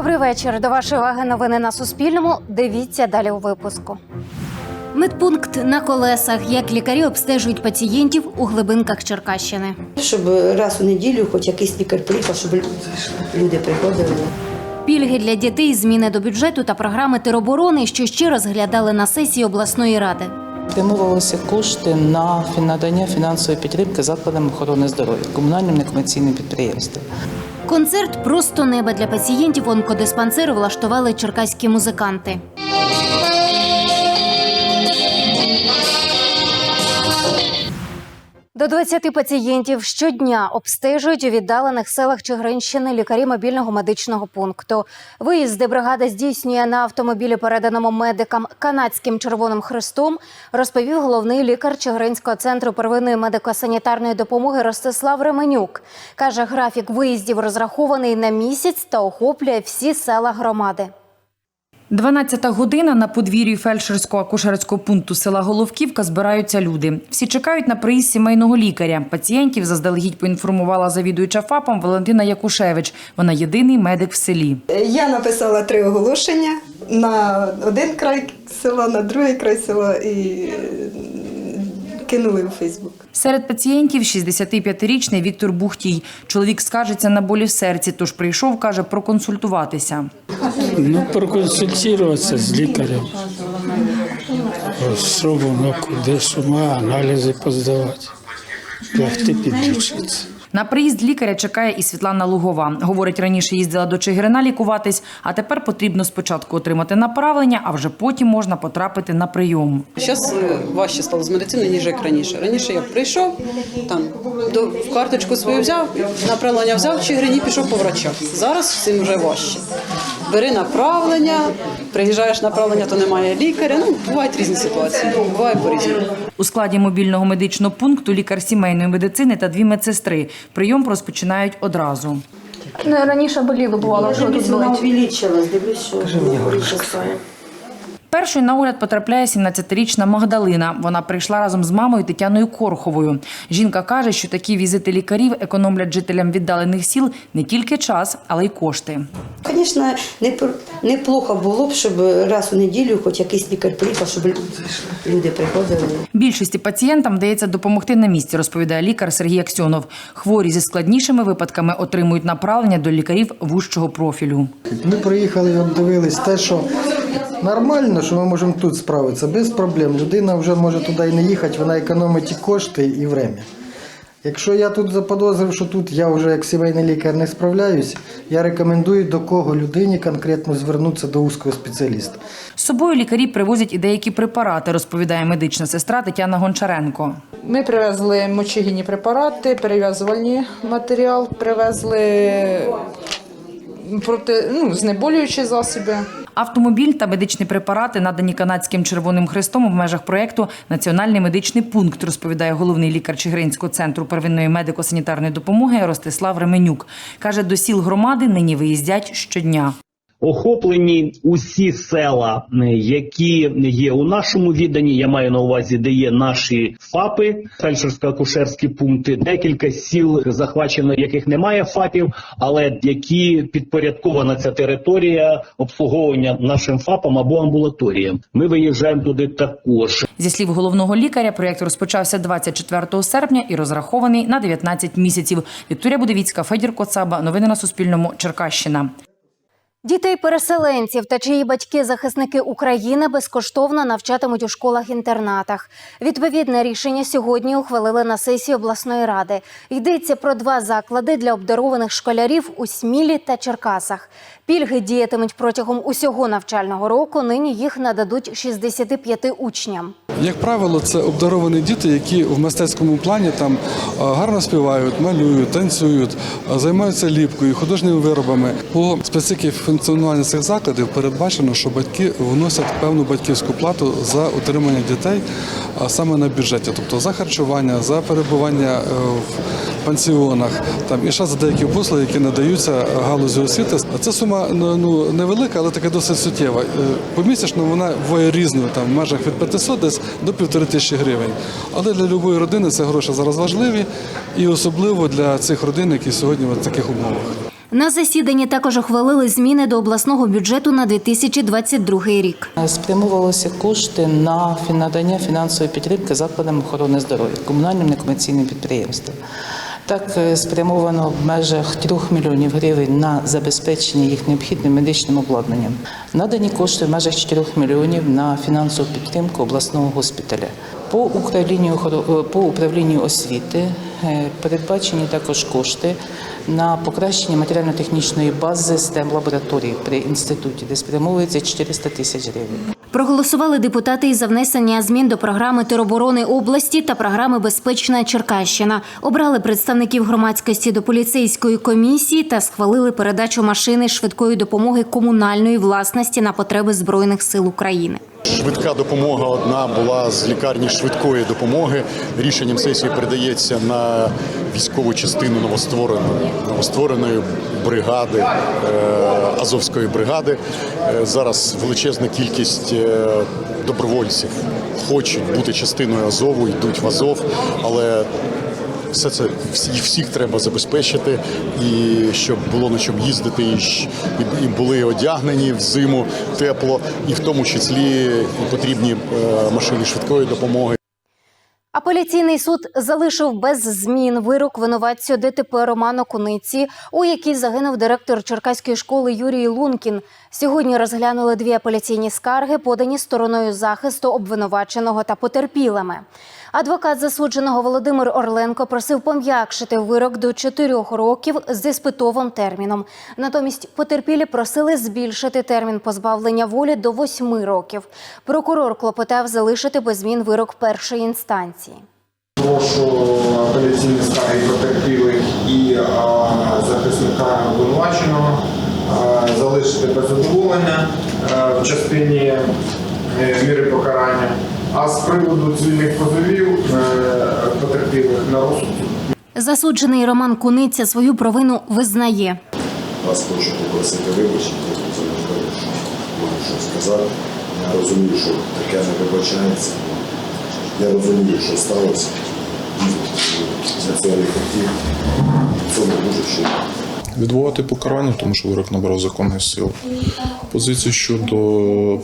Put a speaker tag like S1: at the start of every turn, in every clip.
S1: Добрий вечір. До вашої уваги новини на Суспільному. Дивіться далі у випуску. Медпункт на колесах. Як лікарі обстежують пацієнтів у глибинках Черкащини.
S2: Щоб раз у неділю хоч якийсь лікар приїхав, щоб люди приходили.
S1: Пільги для дітей, зміни до бюджету та програми тероборони, що ще розглядали на сесії обласної ради.
S3: Спрямовувалися кошти на надання фінансової підтримки закладам охорони здоров'я, комунальним некомерційним підприємствам.
S1: Концерт просто неба для пацієнтів онкодиспансеру влаштували черкаські музиканти. До 20 пацієнтів щодня обстежують у віддалених селах Чигиринщини лікарі мобільного медичного пункту. Виїзди бригада здійснює на автомобілі, переданому медикам канадським Червоним Хрестом, розповів головний лікар Чигиринського центру первинної медико-санітарної допомоги Ростислав Ременюк. Каже, графік виїздів розрахований на місяць та охоплює всі села громади.
S4: 12 година на подвір'ї фельдшерського акушерського пункту села Головківка збираються люди. Всі чекають на приїзд сімейного лікаря. Пацієнтів заздалегідь поінформувала завідуюча ФАПом Валентина Якушевич. Вона єдиний медик в селі.
S5: Я написала три оголошення на один край села, на другий край села і кинули у Фейсбук.
S4: Серед пацієнтів 65-річний Віктор Бухтій. Чоловік скаржиться на болі в серці, тож прийшов, каже, проконсультуватися.
S6: Ну, проконсультуватися з лікарем. Що воно, куди, що має, аналізи поздавати. Лягти підлічитися.
S4: На приїзд лікаря чекає і Світлана Лугова. Говорить, раніше їздила до Чигирина лікуватись, а тепер потрібно спочатку отримати направлення, а вже потім можна потрапити на прийом.
S7: Зараз важче стало з медициною, ніж як раніше. Раніше я прийшов, там до карточку свою взяв, направлення взяв в Чигирині, пішов по врачах. Зараз з цим вже важче. Бери направлення, приїжджаєш направлення, то немає лікаря. Ну, бувають різні ситуації, буває по-різному.
S4: У складі мобільного медичного пункту лікар сімейної медицини та дві медсестри. Прийом розпочинають одразу.
S8: Раніше боліло бувало, що тут
S2: Вона
S8: болить.
S2: увеличилась, дивлюсь, що увеличилась.
S4: Першою на огляд потрапляє 17-річна Магдалина. Вона прийшла разом з мамою Тетяною Корховою. Жінка каже, що такі візити лікарів економлять жителям віддалених сіл не тільки час, але й кошти.
S2: Звісно, неплохо було б, щоб раз у неділю хоч якийсь лікар приїхав, щоб люди приходили.
S4: Більшості пацієнтам вдається допомогти на місці, розповідає лікар Сергій Аксьонов. Хворі зі складнішими випадками отримують направлення до лікарів вужчого профілю.
S9: Ми приїхали і обдивились те, що нормально, що ми можемо тут справитися без проблем. Людина вже може туди і не їхати, вона економить і кошти, і время. Якщо я тут заподозрив, що тут я вже як сімейний лікар не справляюсь, я рекомендую до кого людині конкретно звернутися до узкого спеціаліста.
S4: З собою лікарі привозять і деякі препарати, розповідає медична сестра Тетяна Гончаренко.
S10: Ми привезли мочегінні препарати, перев'язувальний матеріал, привезли проти, ну, знеболюючі засоби.
S4: Автомобіль та медичні препарати надані канадським Червоним Хрестом в межах проєкту Національний медичний пункт, розповідає головний лікар Чигиринського центру первинної медико-санітарної допомоги Ростислав Ременюк. Каже, до сіл громади нині виїздять щодня.
S11: Охоплені усі села, е, які є у нашому відданні. Я маю на увазі, де є наші ФАПи, фельдшерсько-акушерські пункти. Декілька сіл захвачено, яких немає ФАПів, але які підпорядкована ця територія обслуговування нашим ФАПам або амбулаторіям. Ми виїжджаємо туди також.
S4: Зі слів головного лікаря, проєкт розпочався 24 серпня і розрахований на 19 місяців. Вікторія Будовіцька, Федір Коцаба. Новини на Суспільному. Черкащина.
S1: Дітей-переселенців та чиї батьки захисники України безкоштовно навчатимуть у школах-інтернатах. Відповідне рішення сьогодні ухвалили на сесії обласної ради. Йдеться про два заклади для обдарованих школярів у Смілі та Черкасах. Пільги діятимуть протягом усього навчального року. Нині їх нададуть 65 учням.
S12: Як правило, це обдаровані діти, які в мистецькому плані там гарно співають, малюють, танцюють, займаються ліпкою, художніми виробами. По специфіці функціонування цих закладів передбачено, що батьки вносять певну батьківську плату за утримання дітей а саме на бюджеті, тобто за харчування, за перебування е, в пансіонах, там і ще за деякі послуги, які надаються галузі освіти. Ця сума ну, ну, невелика, але така досить суттєва. Е, Помісячно вона буває різною, там в межах від 500 десь до півтори тисячі гривень. Але для будь-якої родини це гроші зараз важливі і особливо для цих родин, які сьогодні в таких умовах.
S1: На засіданні також ухвалили зміни до обласного бюджету на 2022 рік.
S3: Спрямовувалися кошти на надання фінансової підтримки закладам охорони здоров'я, комунальним некомерційним підприємствам. Так е, спрямовано в межах 3 мільйонів гривень на забезпечення їх необхідним медичним обладнанням. Надані кошти в межах 4 мільйонів на фінансову підтримку обласного госпіталя. По управлінню е, по управлінню освіти е, передбачені також кошти на покращення матеріально-технічної бази STEM лабораторії при інституті, де спрямовується 400 тисяч гривень.
S1: Проголосували депутати і за внесення змін до програми тероборони області та програми Безпечна Черкащина. Обрали представників громадськості до поліцейської комісії та схвалили передачу машини швидкої допомоги комунальної власності на потреби збройних сил України.
S13: Швидка допомога одна була з лікарні швидкої допомоги. Рішенням сесії передається на військову частину новоствореної новоствореної бригади е, Азовської бригади. Е, зараз величезна кількість е, добровольців хочуть бути частиною Азову, йдуть в Азов, але все це всі- всіх треба забезпечити, і щоб було на чому їздити, і, і, і були одягнені в зиму тепло, і в тому числі потрібні е, машини швидкої допомоги.
S1: Апеляційний суд залишив без змін вирок винуватцю ДТП Роману Куниці, у якій загинув директор Черкаської школи Юрій Лункін. Сьогодні розглянули дві апеляційні скарги, подані стороною захисту обвинуваченого та потерпілими. Адвокат засудженого Володимир Орленко просив пом'якшити вирок до чотирьох років з іспитовим терміном. Натомість потерпілі просили збільшити термін позбавлення волі до восьми років. Прокурор клопотав залишити без змін вирок першої інстанції.
S14: Прошу апеляційні скарги потерпілих і захисника обвинуваченого залишити без задоволення в частині е, міри покарання. А з приводу цивільних позовів потерпілих на розсуд
S1: Засуджений Роман Куниця свою провину визнає.
S15: Вас хочу попросити вибачення, це можливо, що можу щось сказати. Я розумію, що таке не вибачається. Я розумію, що сталося. Я цього не хотів. Цьому дуже ще.
S16: Відбувати покарання, тому що вирок набрав законної сили. Позиції щодо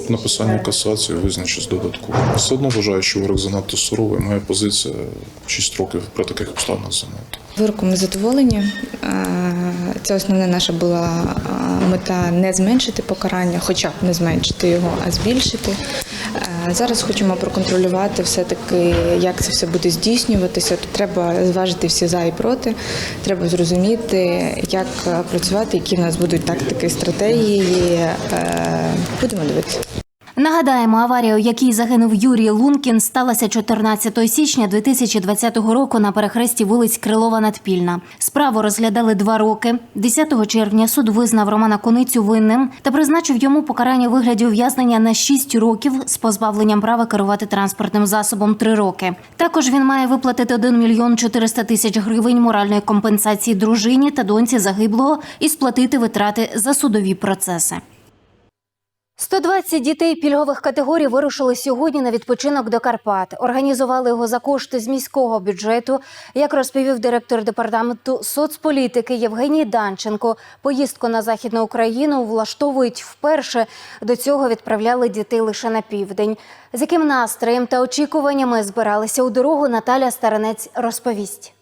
S16: написання касації визначить додатково. Все одно вважаю, що вирок занадто суровий. Моя позиція 6 років при таких обставинах занадто.
S17: Вироком ми задоволені. Е, Це основна наша була е, мета не зменшити покарання, хоча б не зменшити його, а збільшити. Зараз хочемо проконтролювати все-таки, як це все буде здійснюватися. Треба зважити всі за і проти. Треба зрозуміти, як працювати, які в нас будуть тактики, стратегії. Е, Будемо дивитися.
S1: Нагадаємо, аварія, у якій загинув Юрій Лункін, сталася 14 січня 2020 року на перехресті вулиць Крилова Надпільна. Справу розглядали два роки. 10 червня суд визнав Романа Куницю винним та призначив йому покарання вигляді ув'язнення на 6 років з позбавленням права керувати транспортним засобом 3 роки. Також він має виплатити 1 мільйон 400 тисяч гривень моральної компенсації дружині та доньці загиблого і сплатити витрати за судові процеси. 120 дітей пільгових категорій вирушили сьогодні на відпочинок до Карпат. Організували його за кошти з міського бюджету. Як розповів директор департаменту соцполітики Євгеній Данченко, поїздку на західну Україну влаштовують вперше. До цього відправляли дітей лише на південь. З яким настроєм та очікуваннями збиралися у дорогу, Наталя Старанець розповість.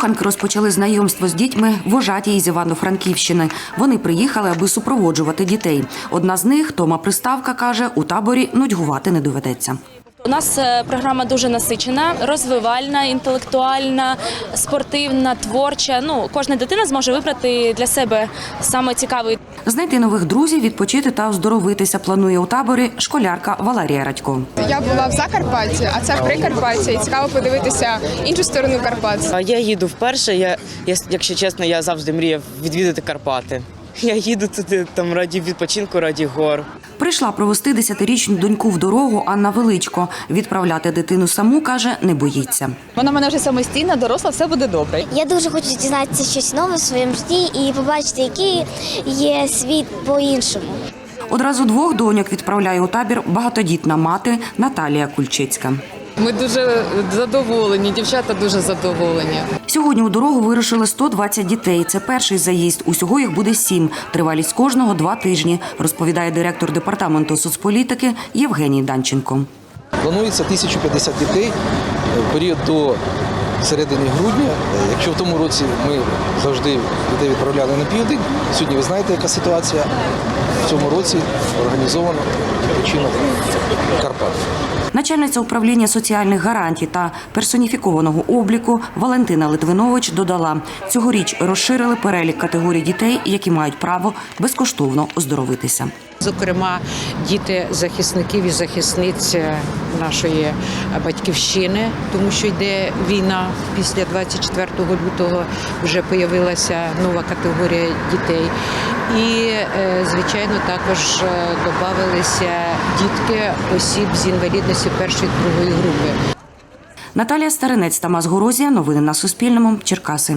S18: Із розпочали знайомство з дітьми вожаті із Івано-Франківщини. Вони приїхали, аби супроводжувати дітей. Одна з них, Тома Приставка, каже, у таборі нудьгувати не доведеться.
S19: У нас е, програма дуже насичена, розвивальна, інтелектуальна, спортивна, творча. Ну, кожна дитина зможе вибрати для себе саме цікавий.
S18: Знайти нових друзів, відпочити та оздоровитися планує у таборі школярка Валерія Радько.
S20: Я була в Закарпатті, а це в Прикарпатті. І цікаво подивитися іншу сторону Карпат.
S21: Я їду вперше. Я, якщо чесно, я завжди мріяв відвідати Карпати. Я їду туди там раді відпочинку, раді гор.
S18: Прийшла провести десятирічну доньку в дорогу Анна Величко. Відправляти дитину саму каже, не боїться.
S22: Вона мене вже самостійна, доросла, все буде добре.
S23: Я дуже хочу дізнатися щось нове в своєму житті і побачити, який є світ по-іншому.
S18: Одразу двох доньок відправляє у табір багатодітна мати Наталія Кульчицька.
S24: Ми дуже задоволені, дівчата дуже задоволені.
S18: Сьогодні у дорогу вирушили 120 дітей. Це перший заїзд. Усього їх буде сім. Тривалість кожного два тижні, розповідає директор департаменту соцполітики Євгеній Данченко.
S25: Планується 1050 дітей в період до середини грудня. Якщо в тому році ми завжди дітей відправляли на південь, сьогодні ви знаєте, яка ситуація. В цьому році організовано відпочинок в Карпатах.
S18: Начальниця управління соціальних гарантій та персоніфікованого обліку Валентина Литвинович додала, цьогоріч розширили перелік категорій дітей, які мають право безкоштовно оздоровитися.
S23: Зокрема, діти захисників і захисниць нашої батьківщини, тому що йде війна після 24 лютого вже появилася нова категорія дітей. І, е, звичайно, також е, додавалися дітки осіб з інвалідністю першої другої групи.
S18: Наталія Старинець, Тамас Горозія. Новини на Суспільному. Черкаси.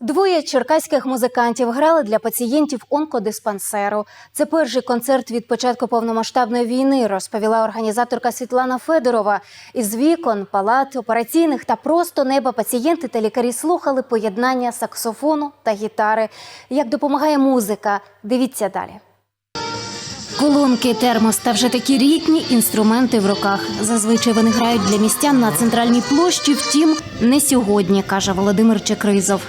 S1: Двоє черкаських музикантів грали для пацієнтів онкодиспансеру. Це перший концерт від початку повномасштабної війни, розповіла організаторка Світлана Федорова. Із вікон, палат, операційних та просто неба пацієнти та лікарі слухали поєднання саксофону та гітари. Як допомагає музика? Дивіться далі. Колонки, термос та вже такі рідні інструменти в руках. Зазвичай вони грають для містян на центральній площі. Втім, не сьогодні, каже Володимир Чекризов.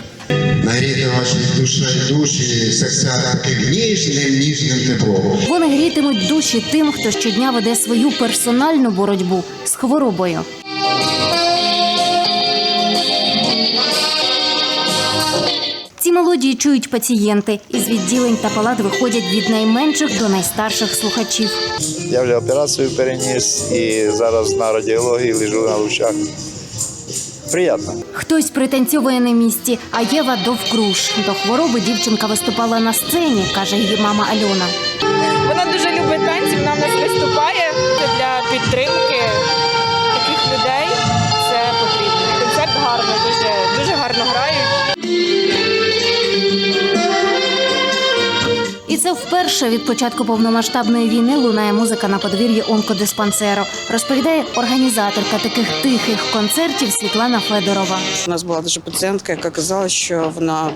S26: Нагріти ваші душі, душі, серця таким ніжним, ніжним теплом.
S1: Вони грітимуть душі тим, хто щодня веде свою персональну боротьбу з хворобою. Ці мелодії чують пацієнти. Із відділень та палат виходять від найменших до найстарших слухачів.
S27: Я вже операцію переніс і зараз на радіології лежу на лучах. Приємно.
S1: Хтось пританцьовує на місці, а Єва довкруж. До хвороби дівчинка виступала на сцені, каже її мама Альона.
S28: Вона дуже любить танці, вона в нас виступає для підтримки таких людей. Це потрібно. Концерт гарний, дуже, дуже гарно грають.
S1: Це вперше від початку повномасштабної війни лунає музика на подвір'ї онкодиспансеру. Розповідає організаторка таких тихих концертів Світлана Федорова.
S29: У нас була дуже пацієнтка, яка казала, що вона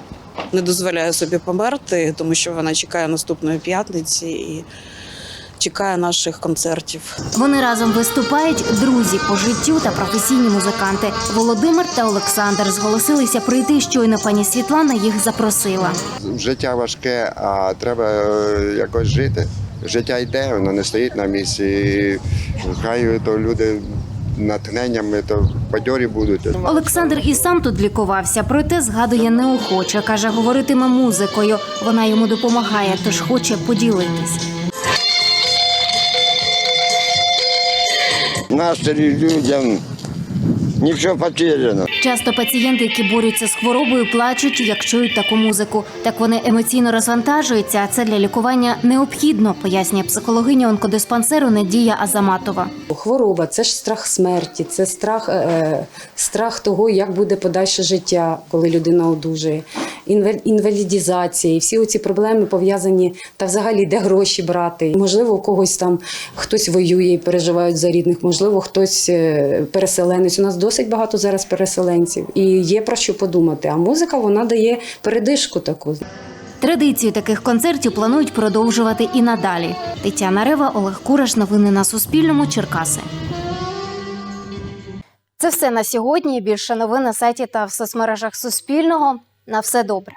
S29: не дозволяє собі померти, тому що вона чекає наступної п'ятниці і чекає наших концертів.
S1: Вони разом виступають друзі по життю та професійні музиканти. Володимир та Олександр зголосилися прийти. Щойно пані Світлана їх запросила.
S15: Життя важке, а треба е, якось жити. Життя йде, воно не стоїть на місці. Хай то люди натхненнями, то бадьорі будуть.
S1: Олександр і сам тут лікувався, проте згадує неохоче. каже, говоритиме музикою. Вона йому допомагає, тож хоче поділитись.
S26: Настрій людям Нічого потеряно.
S1: Часто пацієнти, які борються з хворобою, плачуть, як чують таку музику. Так вони емоційно розвантажуються, а це для лікування необхідно, пояснює психологиня онкодиспансеру Надія Азаматова.
S30: Хвороба це ж страх смерті, це страх, е, страх того, як буде подальше життя, коли людина одужує, інвалідізація, і всі оці проблеми пов'язані та взагалі де гроші брати. Можливо, у когось там хтось воює і переживають за рідних, можливо, хтось е, переселенець. У нас досить багато зараз переселенців, і є про що подумати. А музика вона дає передишку таку.
S1: Традицію таких концертів планують продовжувати і надалі. Тетяна Рева, Олег Кураш. Новини на Суспільному. Черкаси. Це все на сьогодні. Більше новин на сайті та в соцмережах Суспільного. На все добре.